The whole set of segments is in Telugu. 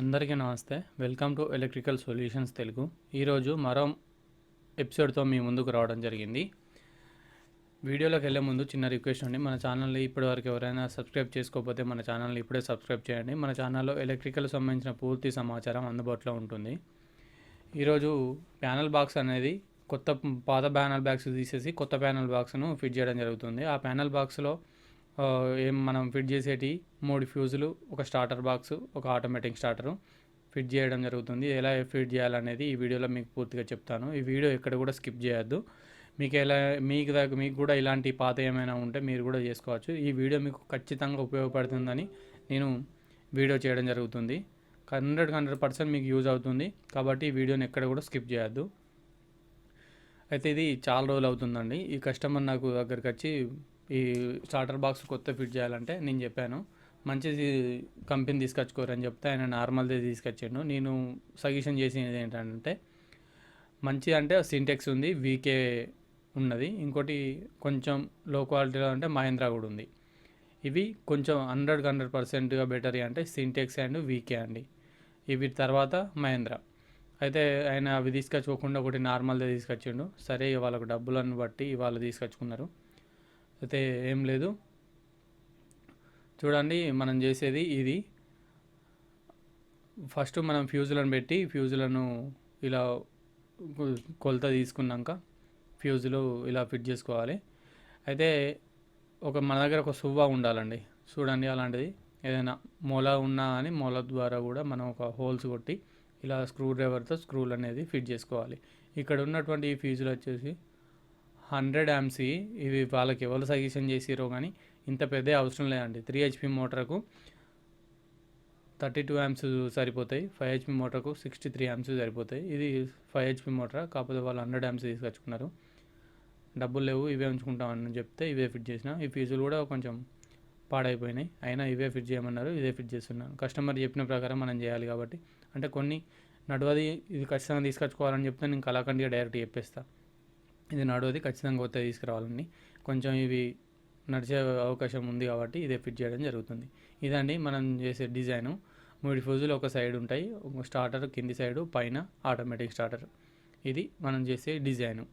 అందరికీ నమస్తే. Welcome to electrical solutions Telugu. ఈరోజు మరో ఎపిసోడ్తో మీ ముందుకు రావడం జరిగింది. వీడియోలోకి వెళ్ళే ముందు చిన్న రిక్వెస్ట్ అండి. మన ఛానల్ని ఇప్పటివరకు ఎవరైనా సబ్స్క్రైబ్ చేసుకోకపోతే మన ఛానల్ని ఇప్పుడే సబ్స్క్రైబ్ చేయండి. మన ఛానల్లో ఎలక్ట్రికల్ సంబంధించిన పూర్తి సమాచారం అందుబాటులో ఉంటుంది. ఈరోజు ప్యానల్ బాక్స్ అనేది కొత్త పాత ప్యానల్ బాక్స్ తీసేసి కొత్త ప్యానల్ బాక్స్ను ఫిట్ చేయడం జరుగుతుంది. ఆ ప్యానల్ బాక్స్లో ఏం మనం ఫిట్ చేసేటి మూడు ఫ్యూజులు ఒక స్టార్టర్ బాక్స్ ఒక ఆటోమేటిక్ స్టార్టరు ఫిట్ చేయడం జరుగుతుంది. ఎలా ఫిట్ చేయాలనేది ఈ వీడియోలో మీకు పూర్తిగా చెప్తాను. ఈ వీడియో ఎక్కడ కూడా స్కిప్ చేయొద్దు. మీకు ఎలా మీకు దగ్గర మీకు కూడా ఇలాంటి పాత ఏమైనా ఉంటే మీరు కూడా చేసుకోవచ్చు. ఈ వీడియో మీకు ఖచ్చితంగా ఉపయోగపడుతుందని నేను వీడియో చేయడం జరుగుతుంది. హండ్రెడ్ హండ్రెడ్ పర్సెంట్ మీకు యూజ్ అవుతుంది. కాబట్టి ఈ వీడియోని ఎక్కడ కూడా స్కిప్ చేయొద్దు. అయితే ఇది చాలా రోజులు అవుతుందండి. ఈ కస్టమర్ నాకు దగ్గరికి వచ్చి ఈ స్టార్టర్ బాక్స్ కొత్త ఫిట్ చేయాలంటే నేను చెప్పాను. మంచి కంపెనీ తీసుకొచ్చుకోరని చెప్తే ఆయన నార్మల్దే తీసుకొచ్చాడు. నేను సజెషన్ చేసినది ఏంటంటే మంచి అంటే సింటెక్స్ ఉంది వీకే ఉన్నది. ఇంకోటి కొంచెం లో క్వాలిటీలో అంటే మహేంద్ర కూడా ఉంది. ఇవి కొంచెం హండ్రెడ్ హండ్రెడ్ పర్సెంట్గా బెటర్ అంటే సింటెక్స్ అండ్ వీకే అండి. ఇవి తర్వాత మహేంద్ర అయితే ఆయన అవి తీసుకొచ్చుకోకుండా ఒకటి నార్మల్దే తీసుకొచ్చిండు. సరే వాళ్ళకు డబ్బులను బట్టి వాళ్ళు తీసుకొచ్చుకున్నారు. అయితే ఏం లేదు. చూడండి మనం చేసేది ఇది. ఫస్ట్ మనం ఫ్యూజులను పెట్టి ఫ్యూజులను ఇలా కొలత తీసుకున్నాక ఫ్యూజులు ఇలా ఫిట్ చేసుకోవాలి. అయితే ఒక మన దగ్గర ఒక సువ్వ ఉండాలండి. చూడండి అలాంటిది ఏదైనా మూల ఉన్నా అని మూల ద్వారా కూడా మనం ఒక హోల్స్ కొట్టి ఇలా స్క్రూ డ్రైవర్తో స్క్రూలు అనేది ఫిట్ చేసుకోవాలి. ఇక్కడ ఉన్నటువంటి ఈ ఫ్యూజులు వచ్చేసి హండ్రెడ్ యామ్స్ ఇవి వాళ్ళకి ఎవరు సజెషన్ చేసిరో కానీ ఇంత పెద్ద అవసరం లేదండి. త్రీ హెచ్పి మోటార్కు థర్టీ టూ యామ్స్ సరిపోతాయి. ఫైవ్ హెచ్పి మోటార్కు సిక్స్టీ త్రీ యామ్స్ సరిపోతాయి. ఇది ఫైవ్ హెచ్పి మోటార్? కాకపోతే వాళ్ళు హండ్రెడ్ యామ్స్ తీసుకొచ్చుకున్నారు. డబ్బులు లేవు ఇవే ఉంచుకుంటామని చెప్తే ఇవే ఫిట్ చేసిన. ఈ ఫీజులు కూడా కొంచెం పాడైపోయినాయి. అయినా ఇవే ఫిట్ చేయమన్నారు ఇదే ఫిట్ చేస్తున్నాను కస్టమర్ చెప్పిన ప్రకారం మనం చేయాలి కాబట్టి. అంటే కొన్ని నడవది ఇది ఖచ్చితంగా తీసుకొచ్చుకోవాలని చెప్తే నేను కళాఖండిగా డైరెక్ట్ చెప్పేస్తా. ఇది నడవది ఖచ్చితంగా కొత్త తీసుకురావాలని కొంచెం ఇవి నడిచే అవకాశం ఉంది కాబట్టి ఇదే ఫిట్ చేయడం జరుగుతుంది. ఇదండి మనం చేసే డిజైను. మూడు ఫ్యూజులు ఒక సైడ్ ఉంటాయి. ఒక స్టార్టర్ కింది సైడు పైన ఆటోమేటిక్ స్టార్టర్. ఇది మనం చేసే డిజైను.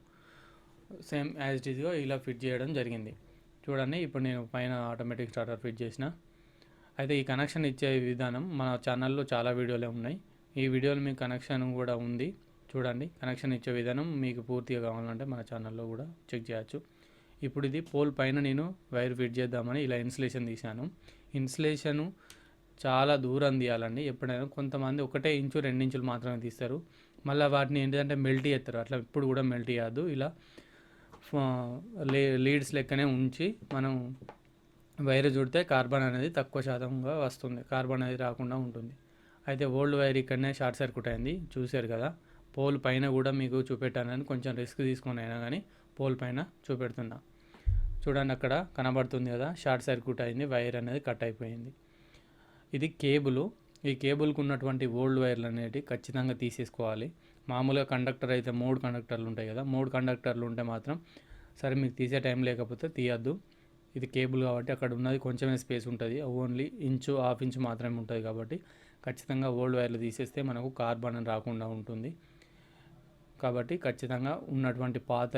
సేమ్ యాజ్ ఇట్ ఈస్గా ఇలా ఫిట్ చేయడం జరిగింది. చూడండి ఇప్పుడు నేను పైన ఆటోమేటిక్ స్టార్టర్ ఫిట్ చేసిన. అయితే ఈ కనెక్షన్ ఇచ్చే విధానం మన ఛానల్లో చాలా వీడియోలే ఉన్నాయి. ఈ వీడియోలో మీకు కనెక్షన్ కూడా ఉంది. చూడండి కనెక్షన్ ఇచ్చే విధానం మీకు పూర్తిగా కావాలంటే మన ఛానల్లో కూడా చెక్ చేయొచ్చు. ఇప్పుడు ఇది పోల్ పైన నేను వైర్ ఫిట్ చేద్దామని ఇలా ఇన్సులేషన్ తీశాను. ఇన్సులేషను చాలా దూరం తీయాలండి. ఎప్పుడైనా కొంతమంది ఒకటే ఇంచు రెండు ఇంచులు మాత్రమే తీస్తారు. మళ్ళీ వాటిని ఏంటంటే మెల్ట్ చేస్తారు. అట్లా ఇప్పుడు కూడా మెల్ట్ చేయద్దు. ఇలా లే లీడ్స్ లెక్కనే ఉంచి మనం వైర్ చుడితే కార్బన్ అనేది తక్కువ శాతంగా వస్తుంది. కార్బన్ అనేది రాకుండా ఉంటుంది. అయితే ఓల్డ్ వైర్ ఇక్కడనే షార్ట్ సర్క్యూట్ అయింది. చూశారు కదా? పోల్ పైన కూడా మీకు చూపెట్టానని కొంచెం రిస్క్ తీసుకొని అయినా కానీ పోల్ పైన చూపెడుతున్నా. చూడండి అక్కడ కనబడుతుంది కదా షార్ట్ సర్క్యూట్ అయింది వైర్ అనేది కట్ అయిపోయింది. ఇది కేబుల్. ఈ కేబుల్కి ఉన్నటువంటి ఓల్డ్ వైర్లు అనేవి ఖచ్చితంగా తీసేసుకోవాలి. మామూలుగా కండక్టర్ అయితే మూడు కండక్టర్లు ఉంటాయి కదా మూడు కండక్టర్లు ఉంటే మాత్రం సరే మీకు తీసే టైం లేకపోతే తీయద్దు. ఇది కేబుల్ కాబట్టి అక్కడ ఉన్నది కొంచెమే స్పేస్ ఉంటుంది. ఓన్లీ ఇంచు హాఫ్ ఇంచు మాత్రమే ఉంటుంది కాబట్టి ఖచ్చితంగా ఓల్డ్ వైర్లు తీసేస్తే మనకు కార్బన్ రాకుండా ఉంటుంది. కాబట్టి ఖచ్చితంగా ఉన్నటువంటి పాత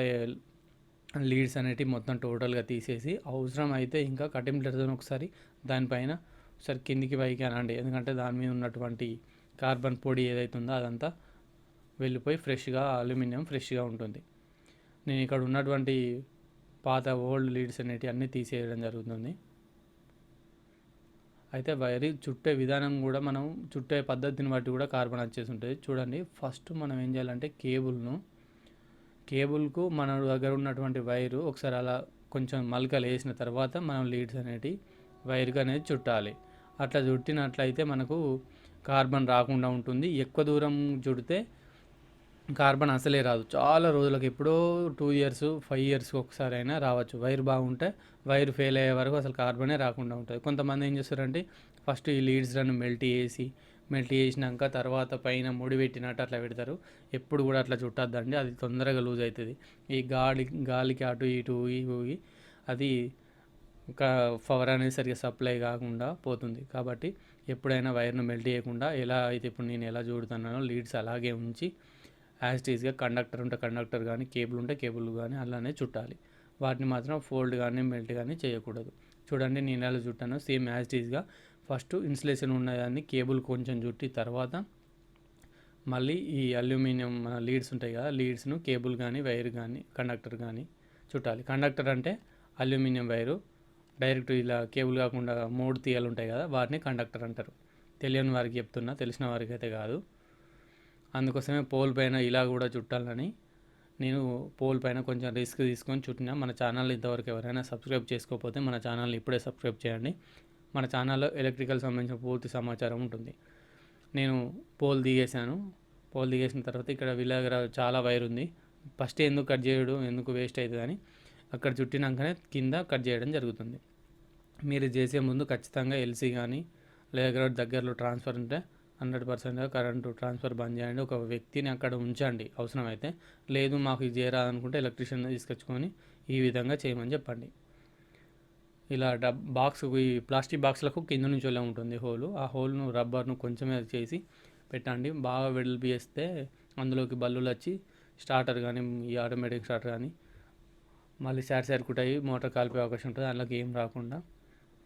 లీడ్స్ అనేటివి మొత్తం టోటల్గా తీసేసి అవసరం అయితే ఇంకా కటింగ్ ప్లేట్తో ఒకసారి దానిపైన ఒకసారి కిందికి పైకి అనండి. ఎందుకంటే దాని మీద ఉన్నటువంటి కార్బన్ పొడి ఏదైతే ఉందో అదంతా వెళ్ళిపోయి ఫ్రెష్గా అల్యూమినియం ఫ్రెష్గా ఉంటుంది. నేను ఇక్కడ ఉన్నటువంటి పాత ఓల్డ్ లీడ్స్ అనేటివి అన్నీ తీసేయడం జరుగుతుంది. అయితే వైరి చుట్టే విధానం కూడా మనం చుట్టే పద్ధతిని బట్టి కూడా కార్బన్ వచ్చేసి ఉంటుంది. చూడండి ఫస్ట్ మనం ఏం చేయాలంటే కేబుల్ను కేబుల్కు మన దగ్గర ఉన్నటువంటి వైరు ఒకసారి అలా కొంచెం మలకలు వేసిన తర్వాత మనం లీడ్స్ అనేటివి వైర్కి అనేది చుట్టాలి. అట్లా చుట్టినట్లయితే మనకు కార్బన్ రాకుండా ఉంటుంది. ఎక్కువ దూరం చుడితే కార్బన్ అసలే రాదు. చాలా రోజులకు ఎప్పుడో టూ ఇయర్స్ ఫైవ్ ఇయర్స్ ఒకసారి అయినా రావచ్చు. వైర్ బాగుంటే వైర్ ఫెయిల్ అయ్యే వరకు అసలు కార్బనే రాకుండా ఉంటుంది. కొంతమంది ఏం చేస్తారంటే ఫస్ట్ ఈ లీడ్స్లను మెల్ట్ చేసి మెల్ట్ చేసినాక తర్వాత పైన ముడి పెట్టినట్టు అట్లా పెడతారు. ఎప్పుడు కూడా అట్లా చుట్టద్దండి. అది తొందరగా లూజ్ అవుతుంది ఈ గాలి గాలికి అటు ఇటు ఊగి ఊగి అది ఒక పవర్ అనేది సరిగ్గా సప్లై కాకుండా పోతుంది. కాబట్టి ఎప్పుడైనా వైర్ను మెల్ట్ చేయకుండా ఎలా అయితే ఇప్పుడు నేను ఎలా చూడుతున్నానో లీడ్స్ అలాగే ఉంచి యాజ్ టీజ్గా కండక్టర్ ఉంటే కండక్టర్ కానీ కేబుల్ ఉంటే కేబుల్ కానీ అలానే చుట్టాలి. వాటిని మాత్రం ఫోల్డ్ కానీ మెల్ట్ కానీ చేయకూడదు. చూడండి నేను ఎలా చుట్టాను సేమ్ యాజ్ టీజ్గా ఫస్ట్ ఇన్సులేషన్ ఉన్నదాన్ని కేబుల్ కొంచెం చుట్టి తర్వాత మళ్ళీ ఈ అల్యూమినియం మన లీడ్స్ ఉంటాయి కదా లీడ్స్ను కేబుల్ కానీ వైర్ కానీ కండక్టర్ కానీ చుట్టాలి. కండక్టర్ అంటే అల్యూమినియం వైరు డైరెక్ట్ ఇలా కేబుల్ కాకుండా మూడు తీయాలు ఉంటాయి కదా వాటిని కండక్టర్ అంటారు. తెలియని వారికి చెప్తున్నా తెలిసిన వారికి అయితే కాదు. అందుకోసమే పోల్ పైన ఇలా కూడా చుట్టాలని నేను పోల్ పైన కొంచెం రిస్క్ తీసుకొని చుట్టిన. మన ఛానల్ ఇంతవరకు ఎవరైనా సబ్స్క్రైబ్ చేసుకోకపోతే మన ఛానల్ని ఇప్పుడే సబ్స్క్రైబ్ చేయండి. మన ఛానల్లో ఎలక్ట్రికల్ సంబంధించిన పూర్తి సమాచారం ఉంటుంది. నేను పోల్ దిగేశాను. పోల్ దిగేసిన తర్వాత ఇక్కడ విలాగర చాలా వైర్ ఉంది. ఫస్ట్ ఎందుకు కట్ చేయడం ఎందుకు వేస్ట్ అవుతుంది అని అక్కడ చుట్టినాకనే కింద కట్ చేయడం జరుగుతుంది. మీరు చేసే ముందు ఖచ్చితంగా ఎల్సీ కానీ లేదా దగ్గరలో ట్రాన్స్ఫర్ ఉంటే హండ్రెడ్ పర్సెంట్గా కరెంటు ట్రాన్స్ఫర్ బంద్ చేయండి. ఒక వ్యక్తిని అక్కడ ఉంచండి. అవసరమైతే లేదు మాకు ఇది చేయరాదనుకుంటే ఎలక్ట్రీషియన్ తీసుకొచ్చుకొని ఈ విధంగా చేయమని చెప్పండి. ఇలా డబ్ బాక్స్ ఈ ప్లాస్టిక్ బాక్స్లకు కింద నుంచి వెళ్ళే ఉంటుంది హోలు. ఆ హోల్ను రబ్బర్ను కొంచెమే చేసి పెట్టండి. బాగా వెడల్పి వేస్తే అందులోకి బల్లులు వచ్చి స్టార్టర్ కానీ ఈ ఆటోమేటిక్ స్టార్టర్ కానీ మళ్ళీ షార్ట్ సర్క్యూట్ అయ్యి మోటార్ కాలిపోయే అవకాశం ఉంటుంది. అందులోకి ఏం రాకుండా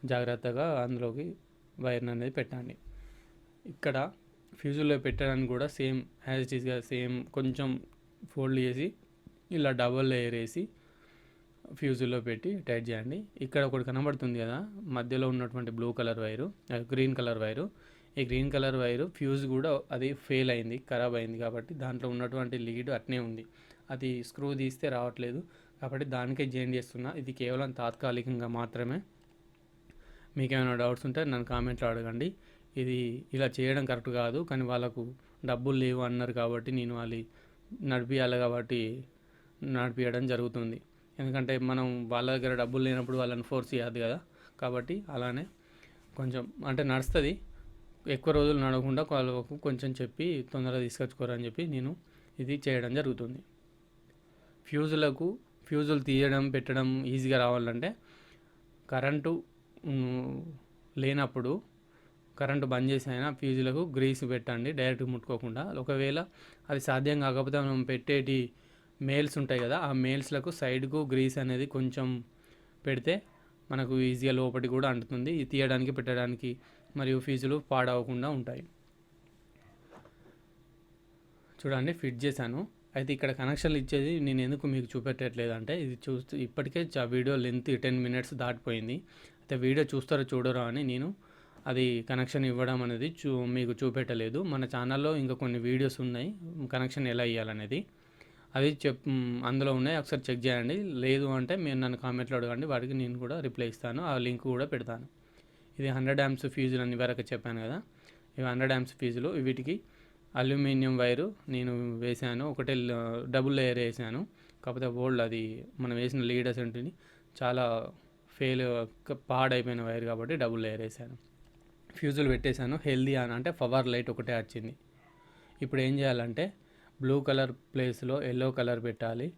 జాగ్రత్తగా అందులోకి వైర్ అనేది పెట్టండి. ఇక్కడ ఫ్యూజుల్లో పెట్టడానికి కూడా సేమ్ యాజ్ ఇట్ ఈస్గా సేమ్ కొంచెం ఫోల్డ్ చేసి ఇలా డబల్ లేయర్ వేసి ఫ్యూజుల్లో పెట్టి టైట్ చేయండి. ఇక్కడ ఒకటి కనబడుతుంది కదా మధ్యలో ఉన్నటువంటి blue colour wire green colour wire. ఈ గ్రీన్ కలర్ వైరు ఫ్యూజ్ కూడా అది ఫెయిల్ అయింది ఖరాబ్ అయింది కాబట్టి దాంట్లో ఉన్నటువంటి లీడ్ అట్నే ఉంది. అది స్క్రూ తీస్తే రావట్లేదు కాబట్టి దానికే చేంజ్ చేస్తున్నా. ఇది కేవలం తాత్కాలికంగా మాత్రమే. మీకేమైనా డౌట్స్ ఉంటే నన్ను కామెంట్లో అడగండి. ఇది ఇలా చేయడం కరెక్ట్ కాదు కానీ వాళ్ళకు డబ్బులు లేవు అన్నారు కాబట్టి నేను వాళ్ళు నడిపియాలి కాబట్టి నడిపించడం జరుగుతుంది. ఎందుకంటే మనం వాళ్ళ దగ్గర డబ్బులు లేనప్పుడు వాళ్ళని ఫోర్స్ చేయద్దు కదా. కాబట్టి అలానే కొంచెం అంటే నడుస్తుంది. ఎక్కువ రోజులు నడవకుండా వాళ్ళకు కొంచెం చెప్పి తొందరగా తీసుకొచ్చుకోరని చెప్పి నేను ఇది చేయడం జరుగుతుంది. ఫ్యూజులకు ఫ్యూజులు తీయడం పెట్టడం ఈజీగా రావాలంటే కరెంటు లేనప్పుడు కరెంటు బంద్ చేసి అయినా ఫ్యూజులకు గ్రీస్ పెట్టండి డైరెక్ట్ ముట్టుకోకుండా. ఒకవేళ అది సాధ్యం కాకపోతే మనం పెట్టేటి మేల్స్ ఉంటాయి కదా ఆ మేల్స్లకు సైడ్కు గ్రీస్ అనేది కొంచెం పెడితే మనకు ఈజీగా లోపలి కూడా అంటుతుంది. ఇది తీయడానికి పెట్టడానికి మరియు ఫీజులు పాడవకుండా ఉంటాయి. చూడండి ఫిట్ చేశాను. అయితే ఇక్కడ కనెక్షన్లు ఇచ్చేది నేను ఎందుకు మీకు చూపెట్టట్లేదు అంటే ఇది చూస్తూ ఇప్పటికే వీడియో లెంత్ టెన్ మినిట్స్ దాటిపోయింది. అయితే వీడియో చూస్తారో చూడరో అని నేను అది కనెక్షన్ ఇవ్వడం అనేది చూ మీకు చూపెట్టలేదు. మన ఛానల్లో ఇంకా కొన్ని వీడియోస్ ఉన్నాయి. కనెక్షన్ ఎలా ఇవ్వాలనేది అవి చెప్ అందులో ఉన్నాయి. ఒకసారి చెక్ చేయండి. లేదు అంటే మీరు నన్ను కామెంట్లో అడగండి. వాటికి నేను కూడా రిప్లై ఇస్తాను. ఆ లింక్ కూడా పెడతాను. ఇది హండ్రెడ్ డ్యామ్స్ ఫీజులు అని వరకు చెప్పాను కదా. ఇవి హండ్రెడ్ డ్యామ్స్ ఫీజులు వీటికి అల్యూమినియం వైరు నేను వేసాను ఒకటే డబుల్ లేయర్ వేసాను కాకపోతే ఓల్డ్ అది మనం వేసిన లీడర్స్ ఉంటుంది చాలా ఫెయిల్ పాడైపోయిన వైర్ కాబట్టి డబుల్ లేయర్ వేసాను ఫ్యూజులు పెట్టేశాను. హెల్దీ అని. అంటే పవర్ లైట్ ఒకటే వచ్చింది. ఇప్పుడు ఏం చేయాలంటే బ్లూ కలర్ ప్లేస్లో ఎల్లో కలర్ పెట్టాలి.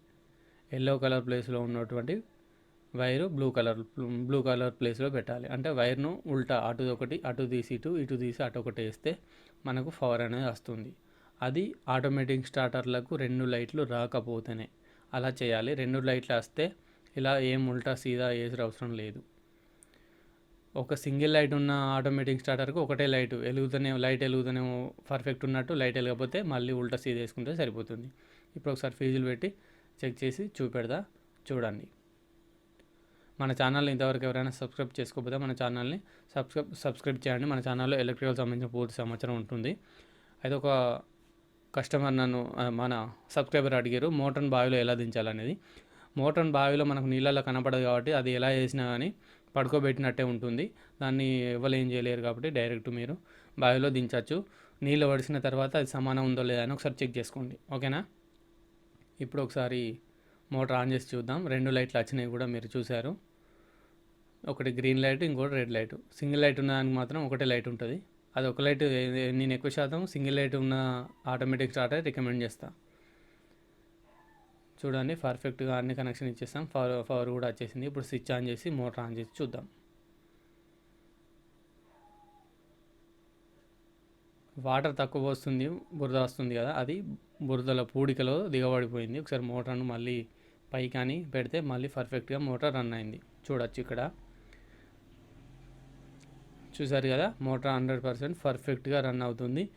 ఎల్లో కలర్ ప్లేస్లో ఉన్నటువంటి wire blue colour blue colour ప్లేస్లో పెట్టాలి. అంటే వైర్ను ఉల్టా అటు ఒకటి అటు తీసి ఇటు ఇటు తీసి అటు ఒకటి వేస్తే మనకు పవర్ అనేది వస్తుంది. అది ఆటోమేటిక్ స్టార్టర్లకు రెండు లైట్లు రాకపోతేనే అలా చేయాలి. రెండు లైట్లు వస్తే ఇలా ఏం ఉల్టా సీదా వేసే అవసరం లేదు. ఒక సింగిల్ లైట్ ఉన్న ఆటోమేటిక్ స్టార్టర్కి ఒకటే లైట్ వెలుగుతూనే లైట్ వెలుగుతూనేమో పర్ఫెక్ట్ ఉన్నట్టు లైట్ వెలగకపోతే మళ్ళీ ఉల్టా సీదా వేసుకుంటే సరిపోతుంది. ఇప్పుడు ఒకసారి ఫీజులు పెట్టి చెక్ చేసి చూపెడదా చూడండి. మన ఛానల్ని ఇంతవరకు ఎవరైనా సబ్స్క్రైబ్ చేసుకోకపోతే మన ఛానల్ని సబ్స్క్రైబ్ సబ్స్క్రైబ్ చేయండి. మన ఛానల్లో ఎలక్ట్రికల్ సంబంధించిన పూర్తి సమాచారం ఉంటుంది. అయితే ఒక కస్టమర్ నన్ను మన సబ్స్క్రైబర్ అడిగారు మోటార్ బావిలో ఎలా దించాలనేది? మోటార్ బావిలో మనకు నీళ్ళల్లో కనపడదు కాబట్టి అది ఎలా చేసినా కానీ పడుకోబెట్టినట్టే ఉంటుంది. దాన్ని ఎవరు ఏం చేయలేరు కాబట్టి డైరెక్ట్ మీరు బావిలో దించవచ్చు నీళ్ళు వడిసిన తర్వాత అది సమానం ఉందో లేదా అని ఒకసారి చెక్ చేసుకోండి. ఓకేనా? ఇప్పుడు ఒకసారి మోటార్ ఆన్ చేసి చూద్దాం. రెండు లైట్లు వచ్చినాయి కూడా మీరు చూశారు. ఒకటి గ్రీన్ లైట్ ఇంకోటి రెడ్ లైట్. సింగిల్ లైట్ ఉన్న దానికి మాత్రం ఒకటే లైట్ ఉంటుంది. అది ఒక లైట్ నేను ఎక్కువ శాతం సింగిల్ లైట్ ఉన్న ఆటోమేటిక్ స్టార్టర్ రికమెండ్ చేస్తాను చూడండి పర్ఫెక్ట్గా అన్ని కనెక్షన్ ఇచ్చేస్తాం. పవర్ పవర్ కూడా వచ్చేసింది. ఇప్పుడు స్విచ్ ఆన్ చేసి మోటార్ ఆన్ చేసి చూద్దాం. వాటర్ తక్కువ వస్తుంది బురద వస్తుంది కదా. అది బురదల పూడికలో దిగబడిపోయింది. ఒకసారి మోటార్ను మళ్ళీ పై కానీ పెడితే మళ్ళీ పర్ఫెక్ట్గా మోటార్ రన్ అయింది. చూడొచ్చు ఇక్కడ. చూసారు కదా మోటార్ హండ్రెడ్ పర్సెంట్ పర్ఫెక్ట్గా రన్ అవుతుంది.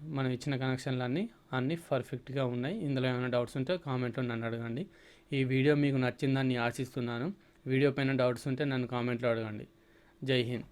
మనం ఇచ్చిన కనెక్షన్లన్నీ అన్నీ పర్ఫెక్ట్గా ఉన్నాయి. ఇందులో ఏమైనా డౌట్స్ ఉంటే కామెంట్లో నన్ను అడగండి. ఈ వీడియో మీకు నచ్చిందని ఆశిస్తున్నాను. వీడియో పైన డౌట్స్ ఉంటే నన్ను కామెంట్లో అడగండి. జై హింద్.